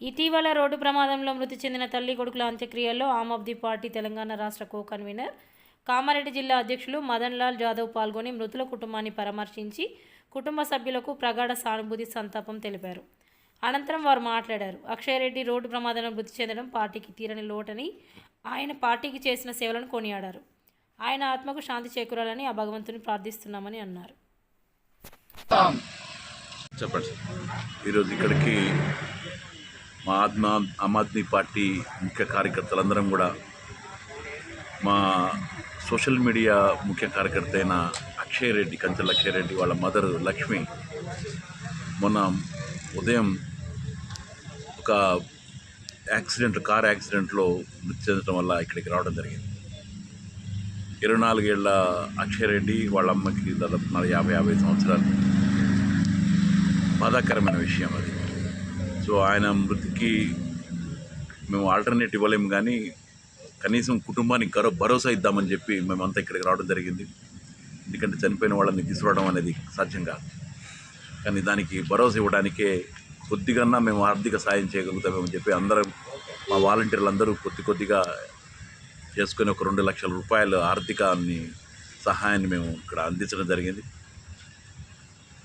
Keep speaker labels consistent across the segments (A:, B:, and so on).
A: ఇటీవల రోడ్డు ప్రమాదంలో మృతి చెందిన తల్లి కొడుకుల అంత్యక్రియల్లో ఆమ్ ఆద్మీ పార్టీ తెలంగాణ రాష్ట్ర కో కన్వీనర్ కామారెడ్డి జిల్లా అధ్యక్షులు మదన్ లాల్ జాదవ్ పాల్గొని మృతుల కుటుంబాన్ని పరామర్శించి కుటుంబ సభ్యులకు ప్రగాఢ సానుభూతి సంతాపం తెలిపారు. అనంతరం వారు మాట్లాడారు. అక్షయ్ రెడ్డి రోడ్డు ప్రమాదంలో మృతి చెందడం పార్టీకి తీరని లోటని ఆయన పార్టీకి చేసిన సేవలను కొనియాడారు. ఆయన ఆత్మకు శాంతి చేకూరాలని ఆ భగవంతుని ప్రార్థిస్తున్నామని అన్నారు.
B: చెప్పండి సార్. ఈరోజు ఇక్కడికి మా ఆద్మా ఆమ్ ఆద్మీ పార్టీ ముఖ్య కార్యకర్తలందరం కూడా మా సోషల్ మీడియా ముఖ్య కార్యకర్త అయిన అక్షయ్ రెడ్డి కంచెల అక్షయ్ రెడ్డి వాళ్ళ మదర్ లక్ష్మి మొన్న ఉదయం ఒక యాక్సిడెంట్ కార్ యాక్సిడెంట్లో మృతి చెందడం వల్ల ఇక్కడికి రావడం జరిగింది. ఇరవై నాలుగేళ్ళ అక్షయ్ రెడ్డి వాళ్ళ అమ్మకి దాదాపు యాభై యాభై సంవత్సరాలు. బాధాకరమైన విషయం అది. సో ఆయన మృతికి మేము ఆల్టర్నేట్ ఇవ్వలేము కానీ కనీసం కుటుంబానికి గరో భరోసా ఇద్దామని చెప్పి మేమంతా ఇక్కడికి రావడం జరిగింది. ఎందుకంటే చనిపోయిన వాళ్ళని తీసుకురావడం అనేది సాధ్యం కాదు. కానీ దానికి భరోసా ఇవ్వడానికే కొద్దిగా మేము ఆర్థిక సాయం చేయగలుగుతామేమని చెప్పి అందరం మా వాలంటీర్లు అందరూ కొద్ది కొద్దిగా చేసుకుని ఒక రెండు లక్షల రూపాయలు ఆర్థికాన్ని సహాయాన్ని మేము ఇక్కడ అందించడం జరిగింది.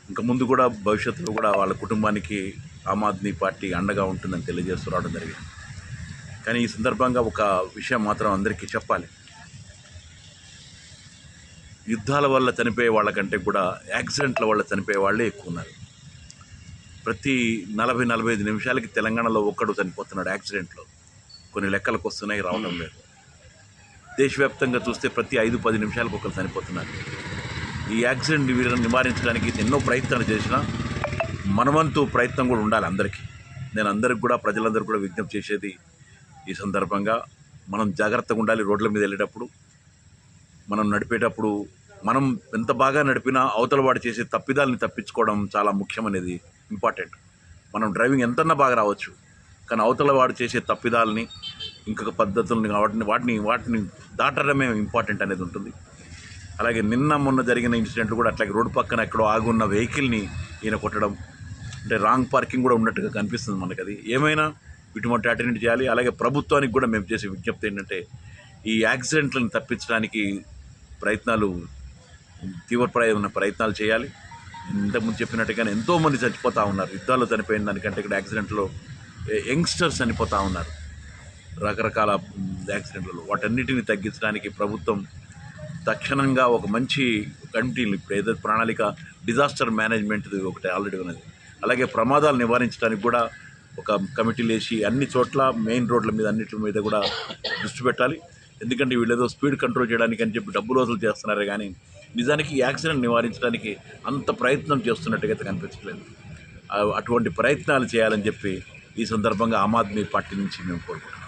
B: ఇంకా ముందు కూడా భవిష్యత్తులో కూడా వాళ్ళ కుటుంబానికి ఆమ్ ఆద్మీ పార్టీ అండగా ఉంటుందని తెలియజేస్తూ రావడం జరిగింది. కానీ ఈ సందర్భంగా ఒక విషయం మాత్రం అందరికీ చెప్పాలి. యుద్ధాల వల్ల చనిపోయే వాళ్ళకంటే కూడా యాక్సిడెంట్ల వల్ల చనిపోయే వాళ్ళే ఎక్కువ ఉన్నారు. ప్రతి నలభై నలభై ఐదు నిమిషాలకి తెలంగాణలో ఒక్కడు చనిపోతున్నాడు యాక్సిడెంట్లో. కొన్ని లెక్కలకు వస్తున్నాయి రావడం లేదు. దేశవ్యాప్తంగా చూస్తే ప్రతి ఐదు పది నిమిషాలకు ఒకరు చనిపోతున్నారు. ఈ యాక్సిడెంట్ వీళ్ళని నివారించడానికి ఎన్నో ప్రయత్నాలు చేసినా మనవంతు ప్రయత్నం కూడా ఉండాలి అందరికీ. నేను అందరికి కూడా ప్రజలందరికీ కూడా విజ్ఞప్తి చేసేది ఈ సందర్భంగా మనం జాగ్రత్తగా ఉండాలి రోడ్ల మీద వెళ్ళేటప్పుడు. మనం నడిపేటప్పుడు మనం ఎంత బాగా నడిపినా అవతల వాడు చేసే తప్పిదాలని తప్పించుకోవడం చాలా ముఖ్యమనేది ఇంపార్టెంట్. మనం డ్రైవింగ్ ఎంతన్నా బాగా రావచ్చు కానీ అవతల వాడు చేసే తప్పిదాలని ఇంకొక పద్ధతుల్ని వాటిని వాటిని వాటిని దాటడమే ఇంపార్టెంట్ అనేది ఉంటుంది. అలాగే నిన్న మొన్న జరిగిన ఇన్సిడెంట్ కూడా అట్లాగే రోడ్డు పక్కన ఎక్కడో ఆగున్న వెహికల్ని ఈయన కొట్టడం అంటే రాంగ్ పార్కింగ్ కూడా ఉన్నట్టుగా కనిపిస్తుంది మనకి అది ఏమైనా ఇటువంటి అటెండ్ చేయాలి అలాగే ప్రభుత్వానికి కూడా మేము చేసే విజ్ఞప్తి ఏంటంటే ఈ యాక్సిడెంట్లను తప్పించడానికి ప్రయత్నాలు తీవ్రప్రాయమైన ప్రయత్నాలు చేయాలి. ఇంతకుముందు చెప్పినట్టుగానే ఎంతోమంది చచ్చిపోతూ ఉన్నారు. యుద్ధాల్లో చనిపోయిన దానికంటే ఇక్కడ యాక్సిడెంట్లో యంగ్స్టర్స్ చనిపోతూ ఉన్నారు. రకరకాల యాక్సిడెంట్లలో వాటన్నిటిని తగ్గించడానికి ప్రభుత్వం తక్షణంగా ఒక మంచి కమిటీలు ఇప్పుడు ఏదో ప్రణాళిక డిజాస్టర్ మేనేజ్మెంట్ ఒకటి ఆల్రెడీ ఉన్నది. అలాగే ప్రమాదాలు నివారించడానికి కూడా ఒక కమిటీలు వేసి అన్ని చోట్ల మెయిన్ రోడ్ల మీద అన్నిటి మీద కూడా దృష్టి పెట్టాలి. ఎందుకంటే వీళ్ళేదో స్పీడ్ కంట్రోల్ చేయడానికి అని చెప్పి డబ్బులు వసూలు చేస్తున్నారు కానీ నిజానికి యాక్సిడెంట్ నివారించడానికి అంత ప్రయత్నం చేస్తున్నట్టుగా అయితే కనిపించలేదు అటువంటి ప్రయత్నాలు చేయాలని చెప్పి ఈ సందర్భంగా ఆమ్ ఆద్మీ పార్టీ నుంచి మేము కోరుకుంటున్నాం.